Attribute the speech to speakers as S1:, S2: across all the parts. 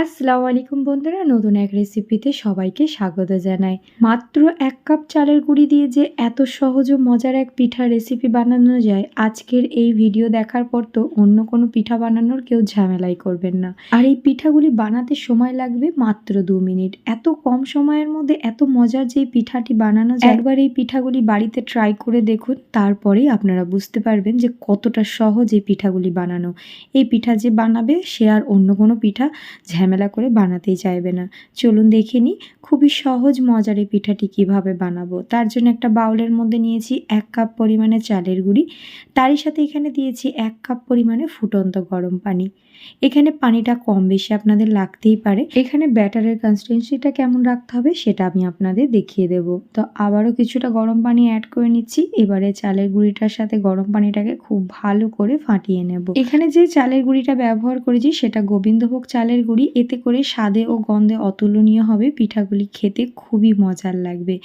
S1: আসসালামু আলাইকুম বন্ধুরা, নতুন এক রেসিপিতে সবাইকে স্বাগত জানাই। মাত্র এক কাপ চালের গুঁড়ি দিয়ে যে এত সহজ ও মজার এক পিঠা রেসিপি বানানো যায়, আজকের এই ভিডিও দেখার পর তো অন্য কোনো পিঠা বানানোর কেউ ঝামেলাই করবেন না। আর এই পিঠাগুলি বানাতে সময় লাগবে মাত্র দু মিনিট। এত কম সময়ের মধ্যে এত মজার যে পিঠাটি বানানো যায়, একবার এই পিঠাগুলি বাড়িতে ট্রাই করে দেখুন তারপরেই আপনারা বুঝতে পারবেন যে কতটা সহজ এই পিঠাগুলি বানানো। এই পিঠা যে বানাবে, সে আর অন্য কোনো পিঠা ঝামেলা করে বানাতেই চাইবে না। চলুন দেখে নিই, খুবই সহজ মজার এই পিঠাটি কীভাবে বানাবো। তার জন্য একটা বাউলের মধ্যে নিয়েছি এক কাপ পরিমাণে চালের গুঁড়ি। তারই সাথে এখানে দিয়েছি এক কাপ পরিমাণে ফুটন্ত গরম পানি। এখানে পানিটা কম বেশি আপনাদের লাগতেই পারে। এখানে ব্যাটারের কনসিস্টেন্সিটা কেমন রাখতে হবে সেটা আমি আপনাদের দেখিয়ে দেব। তো আবারও কিছুটা গরম পানি অ্যাড করে নিচ্ছি। এবারে চালের গুঁড়িটার সাথে গরম পানিটাকে খুব ভালো করে ফাটিয়ে নেব। এখানে যে চালের গুঁড়িটা ব্যবহার করেছি সেটা গোবিন্দভোগ চালের গুঁড়ি। এতে করে স্বাদে ও গন্ধে অতুলনীয় হবে। পিঠাগুলি খেতে খুবই মজার লাগবে।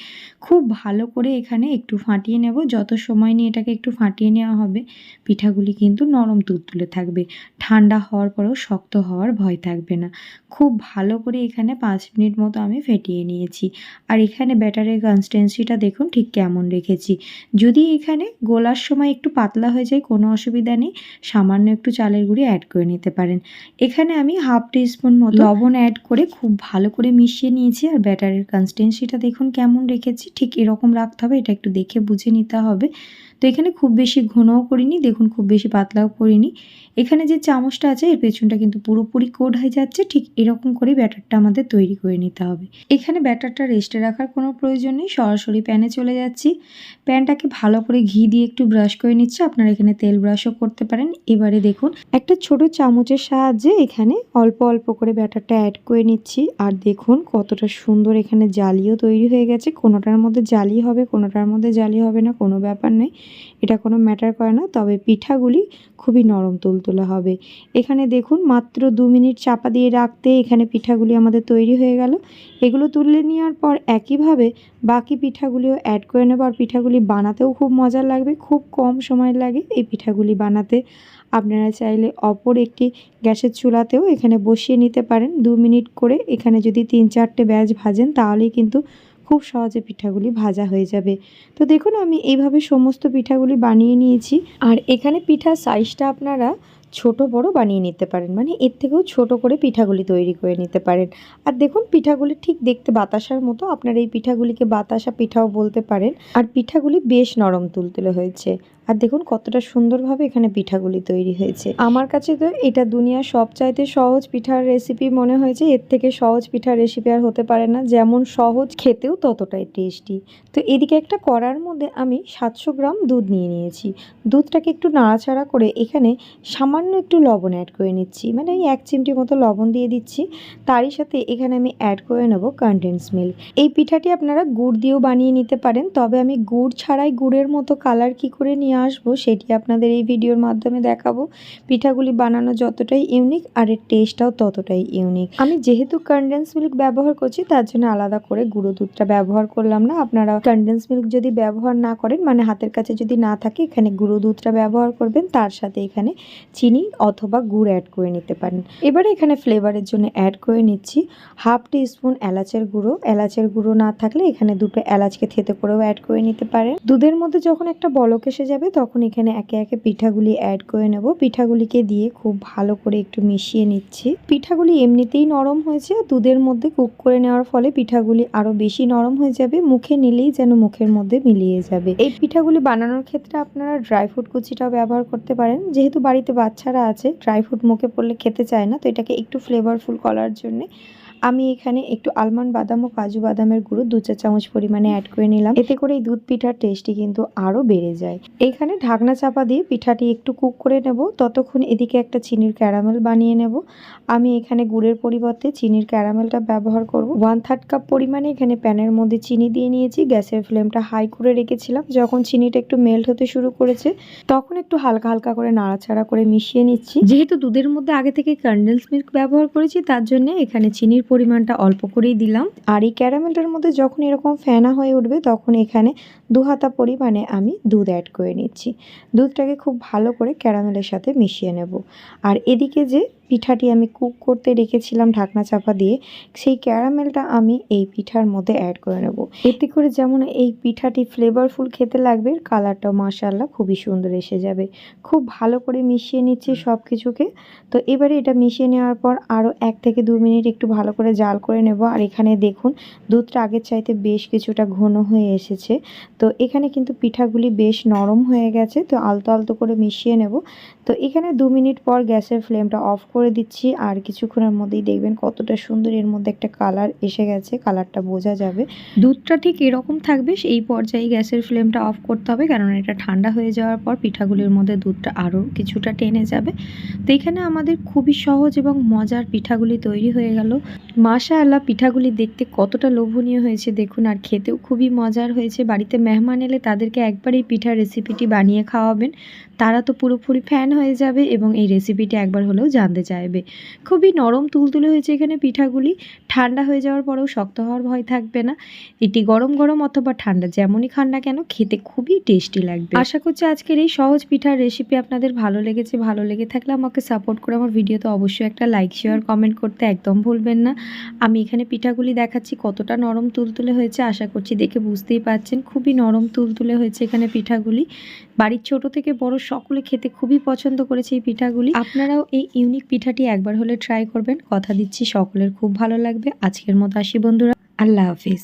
S1: খুব ভালো করে এখানে একটু ফাটিয়ে নেব। যত সময় নিয়ে এটাকে একটু ফাটিয়ে নেওয়া হবে, পিঠাগুলি কিন্তু নরম তুলতুলে থাকবে। ঠান্ডা হওয়ার পরেও শক্ত হওয়ার ভয় থাকবে না। খুব ভালো করে এখানে পাঁচ মিনিট মতো আমি ফেটিয়ে নিয়েছি। আর এখানে ব্যাটারের কনসিস্টেন্সিটা দেখুন ঠিক কেমন রেখেছি। যদি এখানে গোলার সময় একটু পাতলা হয়ে যায়, কোনো অসুবিধা নেই। সামান্য একটু চালের গুঁড়ি অ্যাড করে নিতে পারেন। এখানে আমি হাফ টিস্পুন মতো লবণ অ্যাড করে খুব ভালো করে মিশিয়ে নিয়েছি। আর ব্যাটারের কনসিস্টেন্সিটা দেখুন কেমন রেখেছি। ঠিক এরকম রাখতে হবে, এটা একটু দেখে বুঝে নিতে হবে। তো এখানে খুব বেশি ঘনও করিনি, দেখুন খুব বেশি পাতলাও করিনি। এখানে যে চামচটা আছে পেছনটা কিন্তু পুরোপুরি কোড হয়ে যাচ্ছে, ঠিক এরকম করে ব্যাটারটা আমাদের তৈরি করে নিতে হবে। এখানে ব্যাটারটা রেস্টে রাখার কোনো প্রয়োজন নেই, সরাসরি প্যানে চলে যাচ্ছি। প্যানটাকে ভালো করে ঘি দিয়ে একটু ব্রাশ করে নিচ্ছে, আপনারা এখানে তেল ব্রাশও করতে পারেন। এবারে দেখুন, একটা ছোট চামচের সাহায্যে এখানে অল্প অল্প করে ব্যাটারটা অ্যাড করে নিচ্ছি। আর দেখুন কতটা সুন্দর এখানে জালিও তৈরি হয়ে গেছে, কোনোটার মধ্যে জালি হবে, কোনোটার মধ্যে জালি হবে না, কোনো ব্যাপার নেই। এটা কোনো ম্যাটার করে না, তবে পিঠাগুলি খুবই নরম তুলতুলে হবে। এখানে দেখুন, মাত্র দু মিনিট চাপা দিয়ে রাখতে এখানে পিঠাগুলি আমাদের তৈরি হয়ে গেল। এগুলো তুলে নেওয়ার পর একইভাবে বাকি পিঠাগুলিও অ্যাড করে নেব। আর পিঠাগুলি বানাতেও খুব মজার লাগবে, খুব কম সময় লাগে এই পিঠাগুলি বানাতে। আপনারা চাইলে অপর একটি গ্যাসের চুলাতেও এখানে বসিয়ে নিতে পারেন। দু মিনিট করে এখানে যদি তিন চারটে ব্যাচ ভাজেন, তাহলেই কিন্তু খুব সহজে পিঠাগুলি ভাজা হয়ে যাবে। তো দেখুন, আমি এইভাবে সমস্ত পিঠাগুলি বানিয়ে নিয়েছি। আর এখানে পিঠার সাইজটা আপনারা ছোট, বড় বানিয়ে নিতে পারেন। মানে এর থেকেও ছোট করে পিঠাগুলি তৈরি করে নিতে পারেন। আর দেখুন, পিঠাগুলি ঠিক দেখতে বাতাসার মতো। আপনার এই পিঠাগুলিকে বাতাসা পিঠাও বলতে পারেন। আর পিঠাগুলি বেশ নরম তুলতুলে হয়েছে। আর দেখুন কতটা সুন্দরভাবে এখানে পিঠাগুলি তৈরি হয়েছে। আমার কাছে তো এটা দুনিয়ার সবচাইতে সহজ পিঠার রেসিপি মনে হয়েছে। এর থেকে সহজ পিঠার রেসিপি আর হতে পারে না। যেমন সহজ খেতেও ততটাই টেস্টি তো এদিকে একটা কড়ার মধ্যে আমি সাতশো গ্রাম দুধ নিয়ে নিয়েছি। দুধটাকে একটু নাড়াচাড়া করে এখানে সামান্য একটু লবণ অ্যাড করে নিচ্ছি। মানে এই এক চিমটি মতো লবণ দিয়ে দিচ্ছি। তারই সাথে এখানে আমি অ্যাড করে নেব কনডেন্স মিল্ক এই পিঠাটি আপনারা গুড় দিয়েও বানিয়ে নিতে পারেন। তবে আমি গুড় ছাড়াই গুড়ের মতো কালার কি করে নিয়ে আসব, সেটি আপনাদের এই ভিডিওর মাধ্যমে দেখাবো। পিঠাগুলি বানানো যতটাই ইউনিক আর এর টেস্টটাও ততটাই ইউনিক আমি যেহেতু কনডেন্স মিল্ক ব্যবহার করছি, তার জন্য আলাদা করে গুঁড়ো দুধটা ব্যবহার করলাম না। আপনারা কনডেন্স মিল্ক যদি ব্যবহার না করেন মানে হাতের কাছে যদি না থাকে, এখানে গুঁড়ো দুধটা ব্যবহার করবেন, তার সাথে এখানে চিনি অথবা গুড় অ্যাড করে নিতে পারেন। এবারে এখানে ফ্লেভারের জন্য অ্যাড করে নিচ্ছি হাফ টি স্পুন এলাচের গুঁড়ো। এলাচের গুঁড়ো না থাকলে এখানে দুটো এলাচকে থেতে করেও অ্যাড করে নিতে পারেন। দুধের মধ্যে যখন একটা বলক এসে যাবে তখন এখানে একে একে পিঠাগুলি অ্যাড করে নেব। পিঠাগুলিকে দিয়ে খুব ভালো করে একটু মিশিয়ে নিচ্ছি। পিঠাগুলি এমনিতেই নরম হয়েছে। দুধের মধ্যে কুক করে নেওয়ার ফলে পিঠাগুলি আরও বেশি নরম হয়ে যাবে। মুখে নিলেই যেন মুখের মধ্যে মিলিয়ে যাবে। এই পিঠাগুলি বানানোর ক্ষেত্রে আপনারা ড্রাই ফ্রুট কুচিটাও ব্যবহার করতে পারেন। যেহেতু বাড়িতে বাচ্চারা আছে ড্রাই ফ্রুট মুখে পড়লে খেতে চায় না, তো এটাকে একটু ফ্লেভারফুল করার জন্যে আমি এখানে একটু আলমন্ড বাদাম ও কাজু বাদামের গুঁড়ো দু চা চামচ পরিমাণে অ্যাড করে নিলাম। এতে করে এই দুধ পিঠার টেস্টটি কিন্তু আরও বেড়ে যায়। এখানে ঢাকনা চাপা দিয়ে পিঠাটি একটু কুক করে নেব। ততক্ষণ এদিকে একটা চিনির ক্যারামেল বানিয়ে নেব। আমি এখানে গুড়ের পরিবর্তে চিনির ক্যারামেলটা ব্যবহার করব। ওয়ান থার্ড কাপ পরিমাণে এখানে প্যানের মধ্যে চিনি দিয়ে নিয়েছি। গ্যাসের ফ্লেমটা হাই করে রেখেছিলাম। যখন চিনিটা একটু মেল্ট হতে শুরু করেছে, তখন একটু হালকা হালকা করে নাড়াচাড়া করে মিশিয়ে নিচ্ছি। যেহেতু দুধের মধ্যে আগে থেকে কন্ডেন্স মিল্ক ব্যবহার করেছি, তার জন্য এখানে চিনির পরিমাণটা অল্প করেই দিলাম। আর এই ক্যারামেলটার মধ্যে যখন এরকম ফেনা হয়ে উঠবে, তখন এখানে দু হাতা পরিমাণে আমি দুধ অ্যাড করে নিচ্ছি। দুধটাকে খুব ভালো করে ক্যারামেলের সাথে মিশিয়ে নেব। আর এদিকে যে পিঠাটি আমি কুক করতে রেখেছিলাম ঢাকনা চাপা দিয়ে সেই ক্যারামেলটা আমি এই পিঠার মধ্যে অ্যাড করে নেব। এতে করে যেমন এই পিঠাটি ফ্লেভারফুল খেতে লাগবে কালারটাও মাশাল্লাহ খুবই সুন্দর এসে যাবে। খুব ভালো করে মিশিয়ে নিচ্ছি সব কিছুকে তো এবারে এটা মিশিয়ে নেওয়ার পর আরও এক থেকে দু মিনিট একটু ভালো করে জাল করে নেব। আর এখানে দেখুন দুধটা আগের চাইতে বেশ কিছুটা ঘন হয়ে এসেছে। তো এখানে কিন্তু পিঠাগুলি বেশ নরম হয়ে গেছে তো আলতো আলতো করে মিশিয়ে নেব। তো এখানে দু মিনিট পর গ্যাসের ফ্লেমটা অফ করে দিচ্ছি। আর কিছুক্ষণের মধ্যেই দেখবেন কতটা সুন্দর এর মধ্যে একটা কালার এসে গেছে, কালারটা বোঝা যাবে। দুধটা ঠিক এরকম থাকবে এই পর্যায়ে গ্যাসের ফ্লেমটা অফ করতে হবে কারণ এটা ঠান্ডা হয়ে যাওয়ার পর পিঠাগুলির মধ্যে দুধটা আরও কিছুটা টেনে যাবে। তো এখানে আমাদের খুবই সহজ এবং মজার পিঠাগুলি তৈরি হয়ে গেল। মাশা আল্লাহ পিঠাগুলি দেখতে কতটা লোভনীয় হয়েছে দেখুন, আর খেতেও খুবই মজার হয়েছে। বাড়িতে মেহমান এলে তাদেরকে একবার এই পিঠার রেসিপিটি বানিয়ে খাওয়াবেন। তারা তো পুরোপুরি ফ্যান হয়ে যাবে এবং এই রেসিপিটি একবার হলেও জানতে চাইবে খুবই নরম তুলতুলে হয়েছে এখানে পিঠাগুলি। ঠান্ডা হয়ে যাওয়ার পরেও শক্ত হওয়ার ভয় থাকবে না। এটি গরম গরম অথবা ঠান্ডা, যেমনই খান না কেন, খেতে খুবই টেস্টি লাগবে। আশা করছি আজকের এই সহজ পিঠার রেসিপি আপনাদের ভালো লেগেছে। ভালো লেগে থাকলে আমাকে সাপোর্ট করে আমার ভিডিওতে অবশ্যই একটা লাইক শেয়ার কমেন্ট করতে একদম ভুলবেন না। আমি এখানে পিঠাগুলি দেখাচ্ছি কতটা নরম তুলতুলে হয়েছে। আশা করছি দেখে বুঝতেই পারছেন। খুবই নরম তুলতুলে হয়েছে এখানে পিঠাগুলি। বাড়ির ছোট থেকে বড় সকলে খেতে খুবই পছন্দ করেছে এই পিঠাগুলি। আপনারাও এই ইউনিক পিঠাটি একবার হলে ট্রাই করবেন। কথা দিচ্ছি সকলের, খুব ভালো লাগবে। আজকের মতো আসি বন্ধুরা। আল্লাহ হাফিজ।